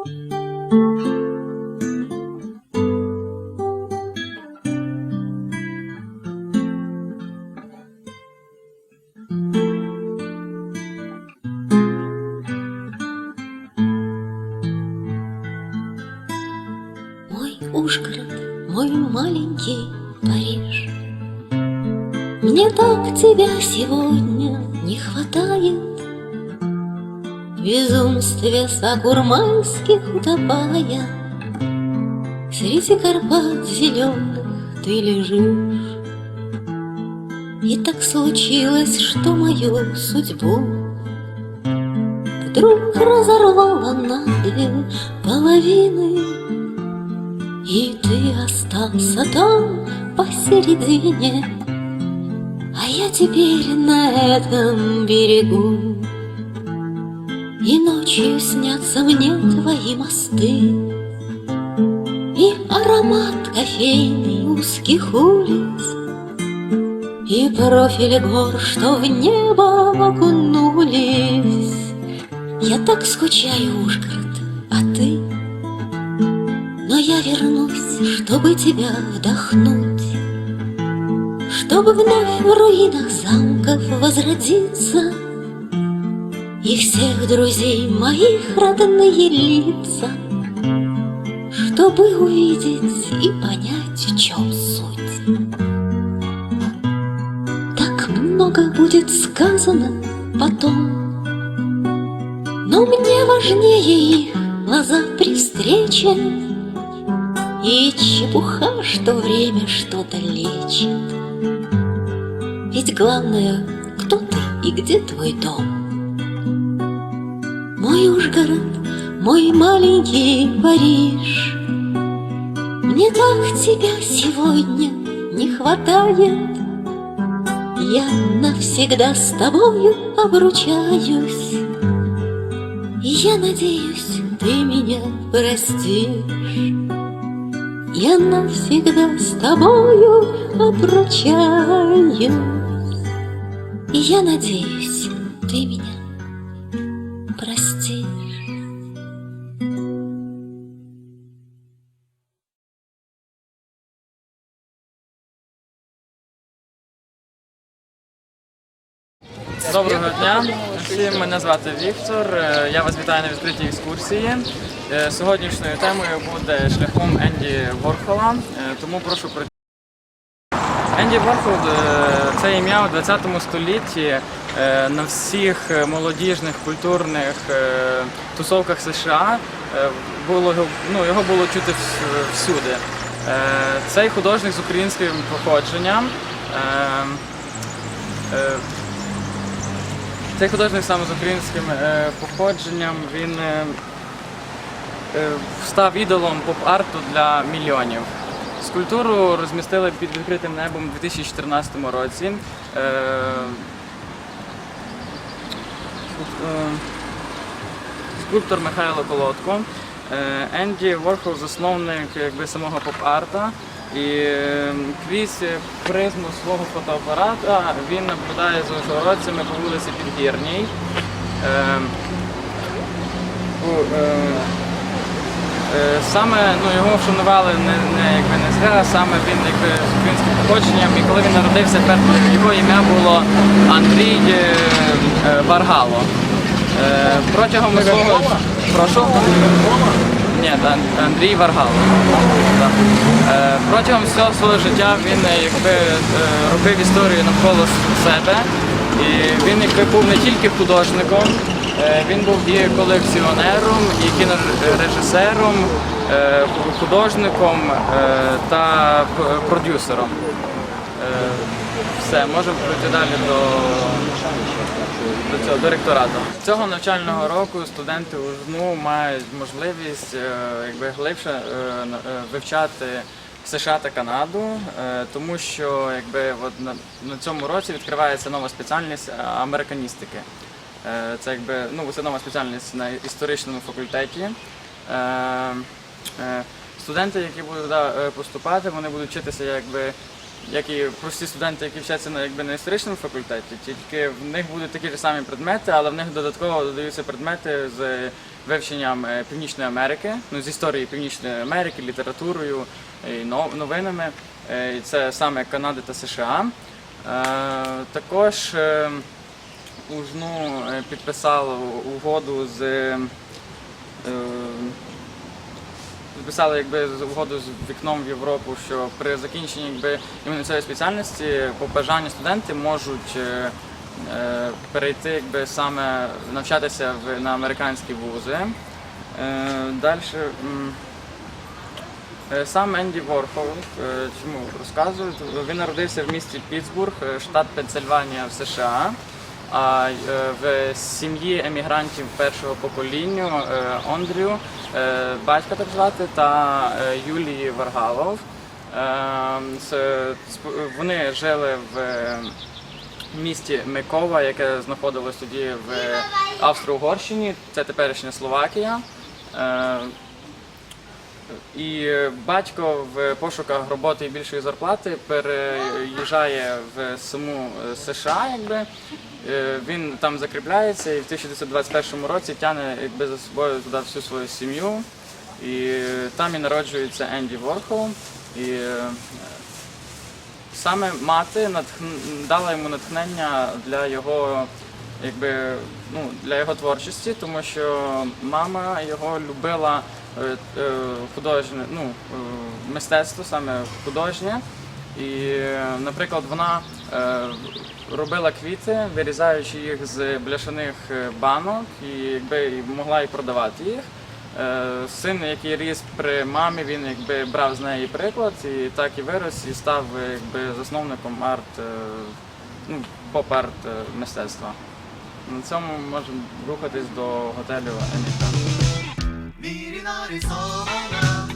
Мой Ужгород, мой маленький Париж. Мне так тебя сегодня не хватает безумстве сакурмайских утопая Среди Карпат зеленых ты лежишь. И так случилось, что мою судьбу Вдруг разорвала на две половины. И ты остался там посередине, А я теперь на этом берегу. И ночью снятся мне твои мосты, И аромат кофейный узких улиц, И профили гор, что в небо окунулись. Я так скучаю, Ужгород, а ты — но я вернусь, чтобы тебя вдохнуть, Чтобы вновь в руинах замков возродиться И всех друзей моих родные лица, Чтобы увидеть и понять, в чем суть. Так много будет сказано потом, Но мне важнее их глаза при встрече и чепуха, что время что-то лечит Ведь главное, кто ты и где твой дом Мой Ужгород, мой маленький Париж. Мне так тебя сегодня не хватает. Я навсегда с тобою обручаюсь. И я надеюсь, ты меня простишь. Я навсегда с тобою обручаюсь. И я надеюсь, ты меня простишь Доброго дня всім. Мене звати Віктор. Е, Я вас вітаю на відкритій екскурсії. Е, Сьогоднішньою темою буде шляхом Енді Ворхола. Е, Тому прошу про Енді Ворхол це ім'я у 20 столітті на всіх молодіжних культурних тусовках США було ну, його було чути всюди. Цей художник з українським походженням. Цей художник саме з українським е, походженням, він е, е, став ідолом поп-арту для мільйонів. Скульптуру розмістили під відкритим небом у 2014 році. Скульптор Михайло Колодко. Енді Ворхол засновник якби, самого поп-арта. І е, крізь призму свого фотоапарата він наблюдає за ужгородцями по вулиці Підгірній. Е, у, е, Саме ну, його вшанували не, не, якби, не зря, саме він якби, з українським походженням. І коли він народився, його ім'я було Андрій е, е, Баргало. Протягом свого. Прошу? Ні, Андрій Варгало. Так. Е, Протягом всього свого життя він е, якби, е, робив історію навколо себе. І він якби, був не тільки художником, Він був і колекціонером, і кінорежисером, художником та продюсером. Все, можемо пройти далі до, до цього до ректорату. Цього навчального року студенти УЖНУ мають можливість е, якби глибше е, е, вивчати США та Канаду, тому що якби от на, цьому році відкривається нова спеціальність американістики. Це якби ну це нова спеціальність на історичному факультеті. Студенти, які будуть поступати, вони будуть вчитися якби як і прості студенти, які вчаться на якби на історичному факультеті, тільки в них будуть такі ж самі предмети, але в них додатково додаються предмети з вивченням е, Північної Америки, ну з історії Північної Америки, літературою і новинами. Е, це саме Канади та США. Е, Також е, УЖНУ е, підписало угоду з е, підписали якби угоду з вікном в Європу, що при закінченні якби іменно цієї спеціальності по бажанню студенти можуть е, е, перейти якби саме навчатися в, на американські вузи. Е, Далі сам Енді Ворхол, е, чому розказую, він народився в місті Пітсбург, е, штат Пенсильванія в США. А е, в сім'ї емігрантів першого покоління е, Ондрю, е, батька так звати, та е, Юлії Варгалов. Е, Вони жили в е, місті Микова, яке знаходилось тоді в Австро-Угорщині, це теперішня Словакія. Е, і батько в пошуках роботи і більшої зарплати переїжджає в саму е, США, якби Е, він там закріпляється і в 1921 році тягне якби за собою туди всю свою сім'ю. І там і народжується Енді Ворхол. І е, саме мати натхн- дала йому натхнення для його, якби, ну, для його творчості, тому що мама його любила е, е, художнє, ну, е, мистецтво, саме художнє. І, е, наприклад, вона е, робила квіти, вирізаючи їх з бляшаних е, банок, і якби могла і продавати їх. Е, Син, який ріс при мамі, він якби брав з неї приклад і так і вирос, і став е, якби засновником арт, е, ну, поп-арт е, мистецтва. На цьому можемо рухатись до готелю Емігрант. Нарисована,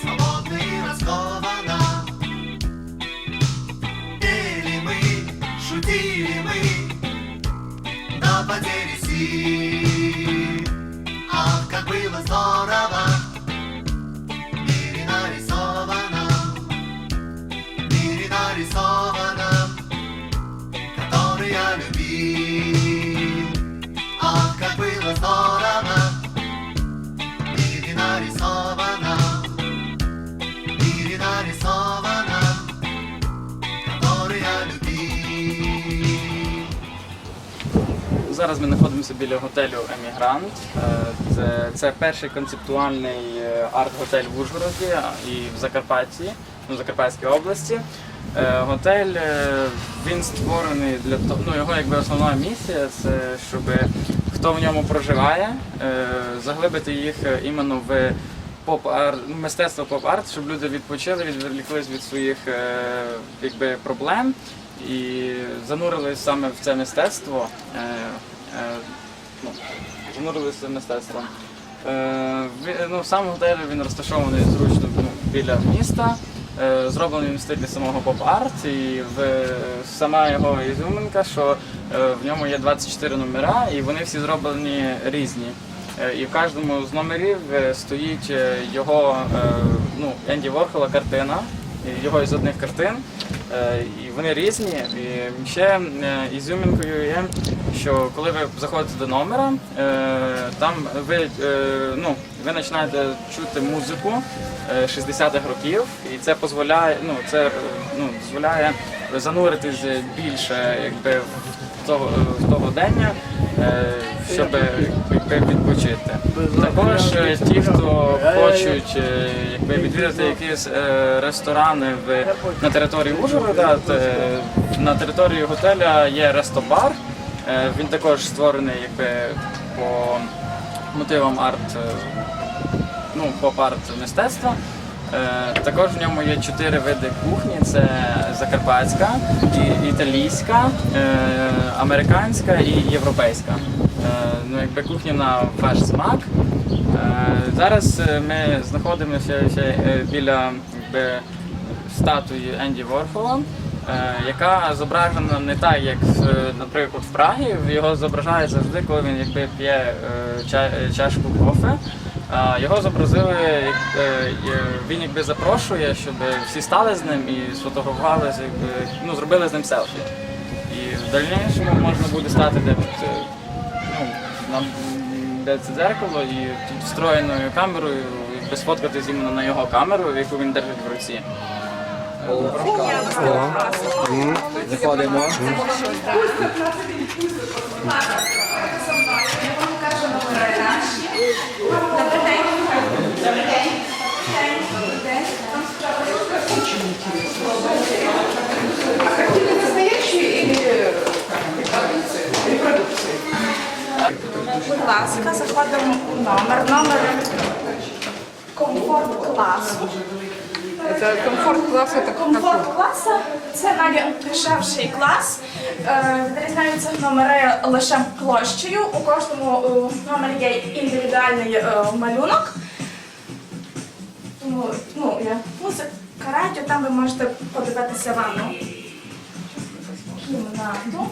свободна і розкована. Пели мы, шутили мы, до потери сил. Зараз ми знаходимося біля готелю Емігрант. Е, Це, перший концептуальний е, арт-готель в Ужгороді і в Закарпатті, ну, в Закарпатській області. Е, Готель він створений для того, ну його якби основна місія це щоб хто в ньому проживає, заглибити їх іменно в поп-арт, ну, мистецтво поп-арт, щоб люди відпочили, відволіклись від своїх якби, проблем і занурились саме в це мистецтво. Е, ну, занурились в це мистецтво. Е, ну, сам готель він розташований зручно ну, біля міста. Е, Зроблений в стилі самого поп-арт, і в, сама його ізюминка, що в ньому є 24 номера, і вони всі зроблені різні. І в кожному з номерів стоїть його ну, Енді Ворхола картина, його із одних картин. І вони різні. І ще ізюмінкою є, що коли ви заходите до номера, е, там ви, е, ну, ви починаєте чути музику е, 60-х років, і це дозволяє, ну, це, е, ну, дозволяє зануритись більше якби, в того, в того дення, е, щоб якби, відпочити. Також е, ті, хто хочуть е, якби, відвідати якісь е, ресторани в, на території Ужгорода, е, на території готеля є рестобар. Е, Він також створений якби, по мотивам арт, е, ну, поп-арт мистецтва. Е, Також в ньому є чотири види кухні: це закарпатська, італійська, американська і європейська. Ну, якби кухня на ваш смак. Зараз ми знаходимося біля якби, статуї Енді Ворхола, е, яка зображена не так, як е, наприклад в Прагі. Його зображають завжди, коли він якби п'є е, ча- е, чашку кофе. Його зобразили, е, він якби запрошує, щоб всі стали з ним і сфотографували, ну, зробили з ним селфі. І в дальнішому можна буде стати де е, ну, де це дзеркало і встроєною камерою, якби сфоткатись іменно на його камеру, яку він держить в руці. Заходимо. Будь ласка, заходимо у номер. Номер комфорт класу. Это комфорт класс, это Комфорт класу це найдешевший клас. Е, Відрізняються номери лише площею. У кожному е, номері є індивідуальний е, малюнок. Тому ну, є музик, каратю, там ви можете подивитися ванну кімнату.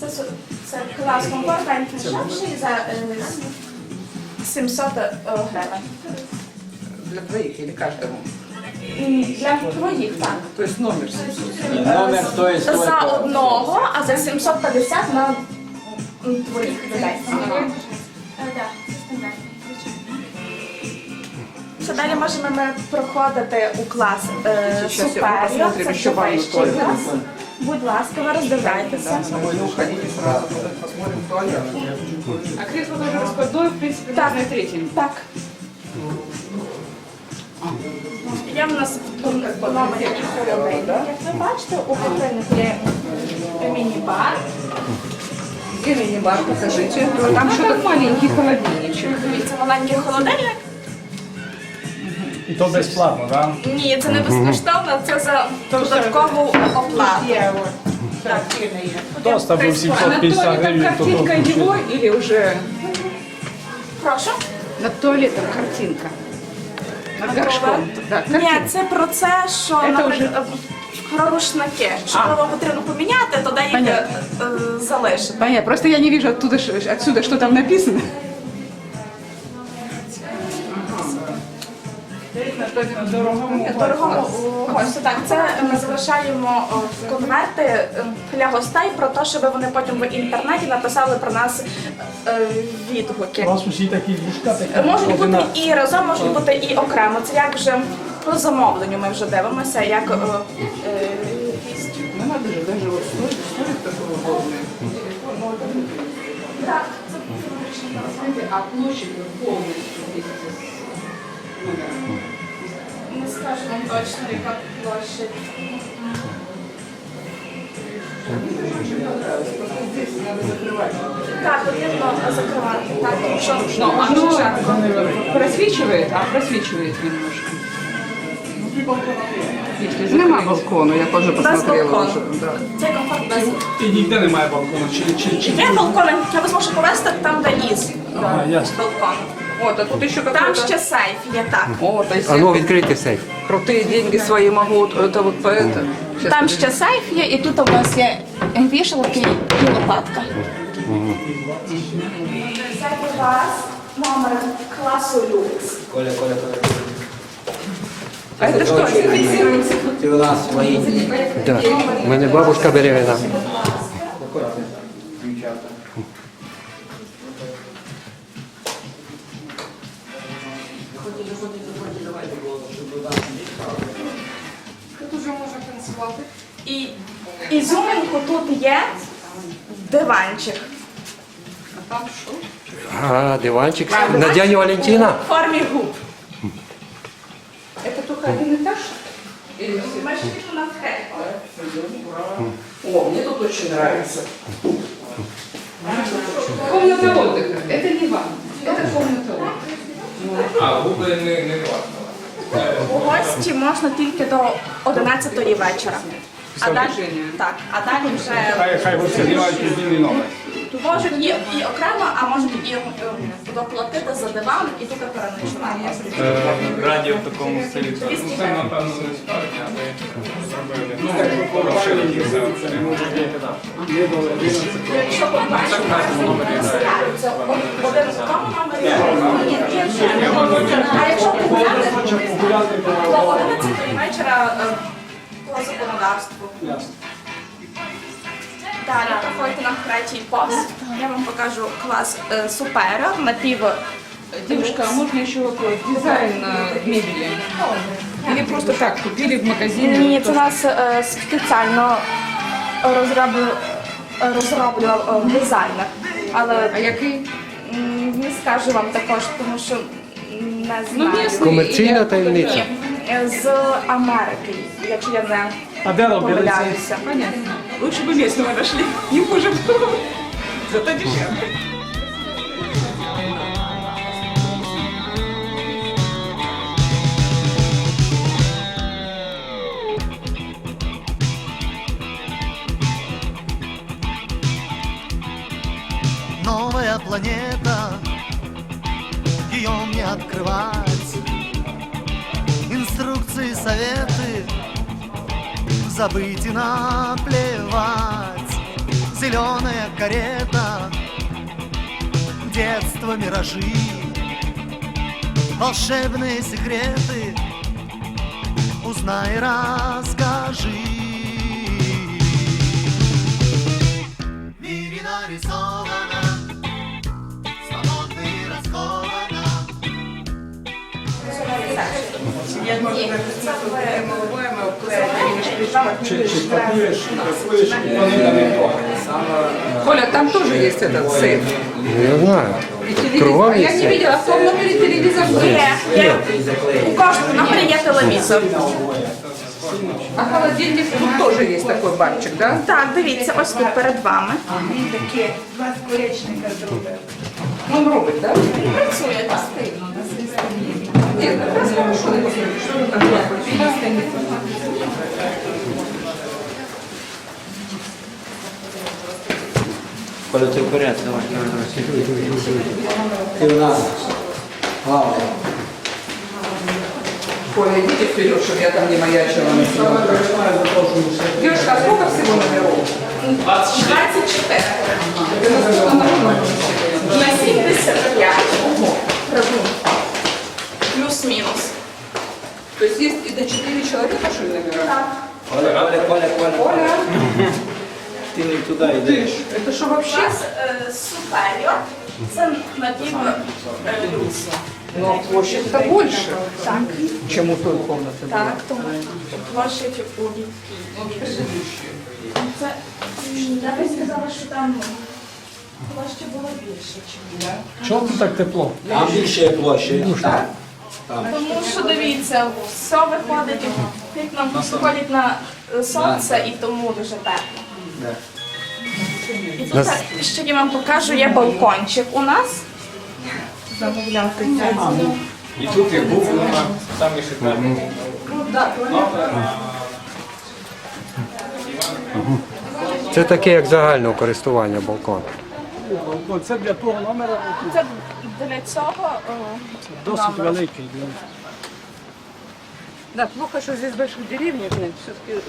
Це, це клас комфорт, найдешевший за е, 700 гривень. для двоих или каждому. Для твоїх, так. То есть номер. Номер стоїть За сколько? одного, а за 750 на твоїх двоїх людей. Що далі можемо ми проходити у клас е, я суперіор, посмотрим, це ще ванну туалет. клас. Будь ласка, ви роздивляйтеся. Уходите сразу, посмотрим туалет. А кресло тоже раскладное, в принципе, Так. на третьем. Так. Є в нас в номері холодильник. Як ви бачите, у холодильнику є міні-бар. Где мини-бар, покажите. Там что-то маленький холодильничек. Дивіться, маленький холодильник. І то безплатно, так? Ні, це не безкоштовно, це за додаткову оплату. Доста був А на 750 туалетом гривень, то картинка то его или уже Прошу. над туалетом картинка? Над горшком. Да, Ні, картинка. це про це, що наприклад, про рушники. Що його потрібно поміняти, то де їх Понятно. е, е, залишити. Понятно, просто я не вижу оттуда, ш- отсюда, что там написано. Дорогому гостю. Так, це ми залишаємо о, конверти е, для гостей про те, щоб вони потім в інтернеті написали про нас е, відгуки. у вас усі такі вушка, такі Можуть бути і разом, можуть бути і окремо. Це як вже по замовленню ми вже дивимося, як е, е, гість. Ну такой удобный. Так, Смотрите, а площадь полностью вам точно, яка площадь. Здесь надо закрывать. Так, потрібно закривати. Так, що Ну, оно жарко. просвечивает, а просвечивает немножко. Если Нема балкона, я тоже Без посмотрела балкону. Да. Це комфорт без. І ніде немає балкону. Чи, чи, чи... Є балкон, я вас можу повести там, де із. Ага, ясно. Балкон. Вот, а тут еще Там какой-то... ще сейф є так. О, то есть А ну відкрийте сейф крутые деньги свои могу, вот это вот по это. Сейчас, Там подожди. ще сейф є, і тут у нас є вішалки і лопатка. Це у вас номер класу люкс. Коля, Коля, Коля. А это что, фиксируется? Ти у нас свої. Так, у мене бабушка беременна. І ізюминку тут є диванчик. А, диванчик. На день Валентина? В формі губ. Это только один этаж? Или все? Ми ж тут на вхід. О, мне тут очень нравится. Комната отдыха. Это не ванна. Это комната отдыха. У гості можна тільки до 11 вечора. А далі, так, а далі вже Хай, хай гості знімають підвільний номер. можуть і, і окремо, а можуть і е, доплатити за диван і тут переночувати. Раді в такому стилі. Це, напевно, не цікавить, Якщо ні. А якщо то 11 вечора по. Далі проходите на третій пост. Я вам покажу клас е, суперіор на пів. Девушка, а можно еще вопрос? Дизайн э, мебели? Или просто так купили в магазине? Ні, це нас е, спеціально розроблю- розроблював е, дизайнер. Але А який? м, не скажу вам також, тому що м, не Ну, знаю. місний. Комерційна Я- таємниця. Ні, е, з Америки, якщо я не А де робили це? помиляюся. Понятно. Лучше бы местного нашли. Не хуже было. Зато дешевле. Планета, ее мне открывать. Инструкции, советы, забыть и наплевать. Зеленая карета, детство, миражи. Волшебные секреты, узнай расскажи. Мире нарисовано Чи, чи пакуєш, пакуєш, вони не трохи. Коля, там тоже есть этот сейф. Я знаю. И телевизор. Кругом А я есть не сейф. видела, в том номере телевизор был. Є, є. У кожному номері є телевізор. А холодильник тут тоже есть такой банчик, да? Так, дивіться, ось тут перед вами. Он робит, да? Працює так. Нет, как раз хорошо. Что вы там делаете? Коля, ти в порядку, давай, давай, давай. Ти у нас. Главное. Коля, идите вперед, чтобы я там не маячила на съемках. Девушка, а сколько всего номеров? 24. Это сколько народу? На 75. Плюс-мінус. То есть есть и до 4 человека, что ли, номера? Коля, Коля, Коля, Коля. Коля, Ти не туди ты йдеш. ж, это что У вообще? нас е, суперіор. Це напів е, люкс. Но площадь-то больше, Так, чем у той комнаты. так, тому площадь у Вітки. Це м, я би сказала, що там площа була більше, ніж. Чого тут так тепло? Там більше площа. Тому що дивіться, все виходить, вікна виходять на е, сонце і тому дуже тепло. І тут так, ще я вам покажу, є балкончик у нас. Замовляти. І тут я був, вона самі шикарні. Це таке, як загального користування балкон. Це для того номера Це для цього е, досить номер. великий. Да, плохо, что здесь больших деревьев нет, все-таки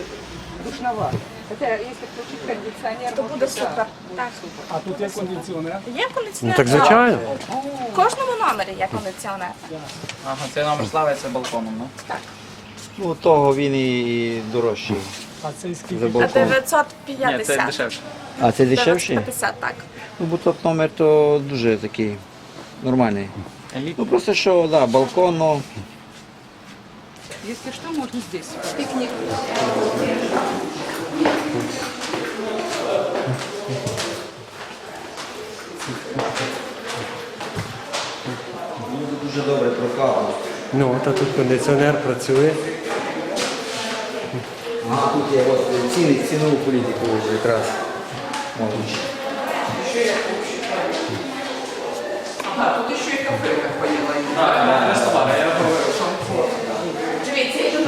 душновато. Хотя если включить кондиционер, то буде супер. Так. А тут є кондиціонер. Є Ну кондиціонер? так звичайно. В кожному номері є кондиціонер. Ага, цей номер славиться балконом, ну? Ну, того він і дорожчий. А цей скільки? За А балкон. 950. Ні, це дешевше. А це дешевший? 950, так. Ну, бо тот номер то дуже такий нормальний. Ну просто що, да, балкон, ну, Если что, можно здесь. Пикник. дуже добре прокапано. Ну, та тут кондиціонер працює. А тут є от ціни, цінову політику ось якраз. Можуть. Ага, тут еще и кафе, как поняла. Дивіться, і тут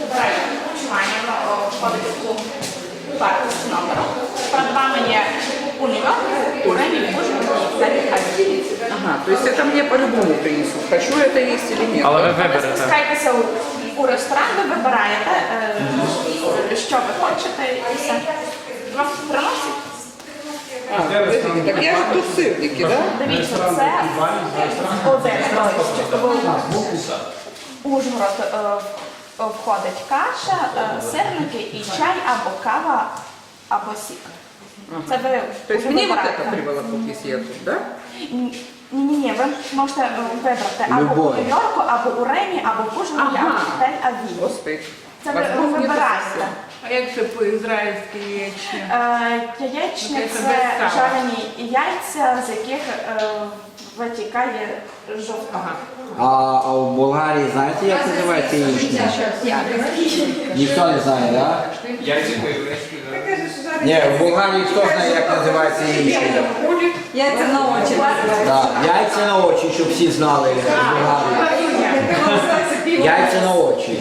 вибираємо харчування, воно входить у вартість номеру. Перед вами є курені, ужин, Ага, то есть это мне по-любому принесут. Хочу это есть или нет. Але ви Ви виберете. спускаєтеся у, у ресторан, ви вибираєте, е, що ви хочете, і все. Вам приносять А, подождите, так я же тут сырники, да? Дивіться, це один в Ужгород е, в- входить каша, е, сирники і чай або кава, або сік. Це ви То есть вже мне вот вибираєте. это прибыло, если я тут, да? Ні, ні, ні, ви можете е, вибрати або у Любое. Нью-Йорку, або у Римі, або в Ужгороді, Ага. або в Тель-Авіві. Господи. Це ви Возможно, мне вибираєте. А як це по-ізраїльськи яєчня? Е, Яєчня Це це жарені яйця, з яких е, витікає жовток. А, а в Болгарії знаєте, як називається яєчня? Ніхто не знає, так? Ні, в Болгарії хто знає, як називається яєчня? Яйця на очі. Так, яйця на очі, щоб всі знали. в Болгарії. Яйця на очі.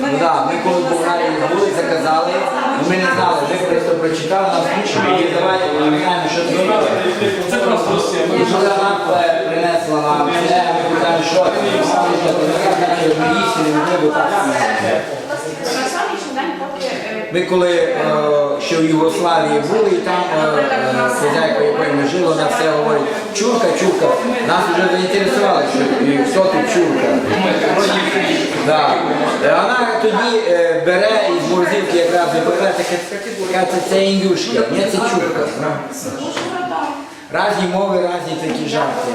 Ну так, ми коли в Болгарії були, заказали, ну, ми не знали, ми просто прочитали, нас включили і давайте, ми не знаємо, що це робити. Це просто І коли нам е, принесла нам це, ми питаємо, що це, ми сказали, що це значить, ми їсти не могли, так. На сьогоднішній день поки е, Ми коли е, ще в Югославії були, і там е, е, якою ми жили, вона все говорить, чурка, чурка. Нас вже заінтересували, що і хто тут чурка. Да. Е, Вона тоді е, бере із морозилки якраз вибирає таке, каже, це, індюшка, ні, це чурка. Разні мови, разні такі жарти.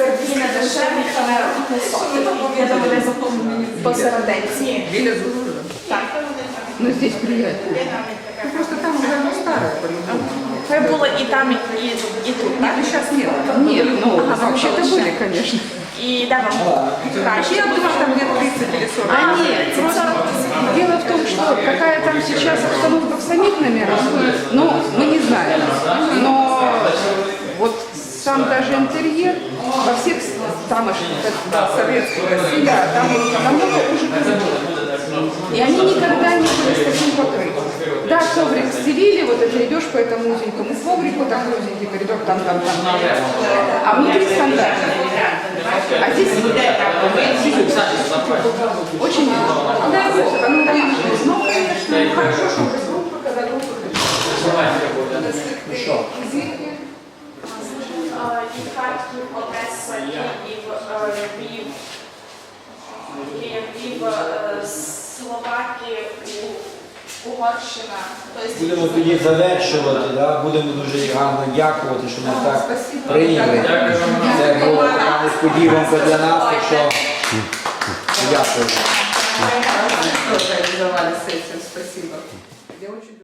е, і дешеві, але. Біля Зужа. Так. Ну здесь приятно. Ну, просто там уже оно старое, по-любому. Ви були і там, і, і тут, так? Нет, сейчас нет. Нет, ну, вообще-то были, конечно. І де вам краще? Я думаю, там где 30 или 40. А, ні, це 40. Дело в том, что какая там сейчас обстановка в самих номерах, ну, мы не знаем. Но вот сам даже интерьер во всех тамошних да, советских Россия, там намного уже И они никогда не были с таким покрытием. Да, коврик стелили, вот это идешь по этому узенькому коврику, там узенький коридор, там, там, там. А внутри стандартно. А здесь очень да, оно выявилось. Но, конечно, хорошо, что уже группа, когда группа Извините. Е, І Харків, Одеса, Київ, е, Е, У- Угорщина. Тобто Будемо тоді завершувати, да? будемо дуже гарно дякувати, що нас так прийняли. Це була така несподіванка для нас, так що дякую. Спасибо.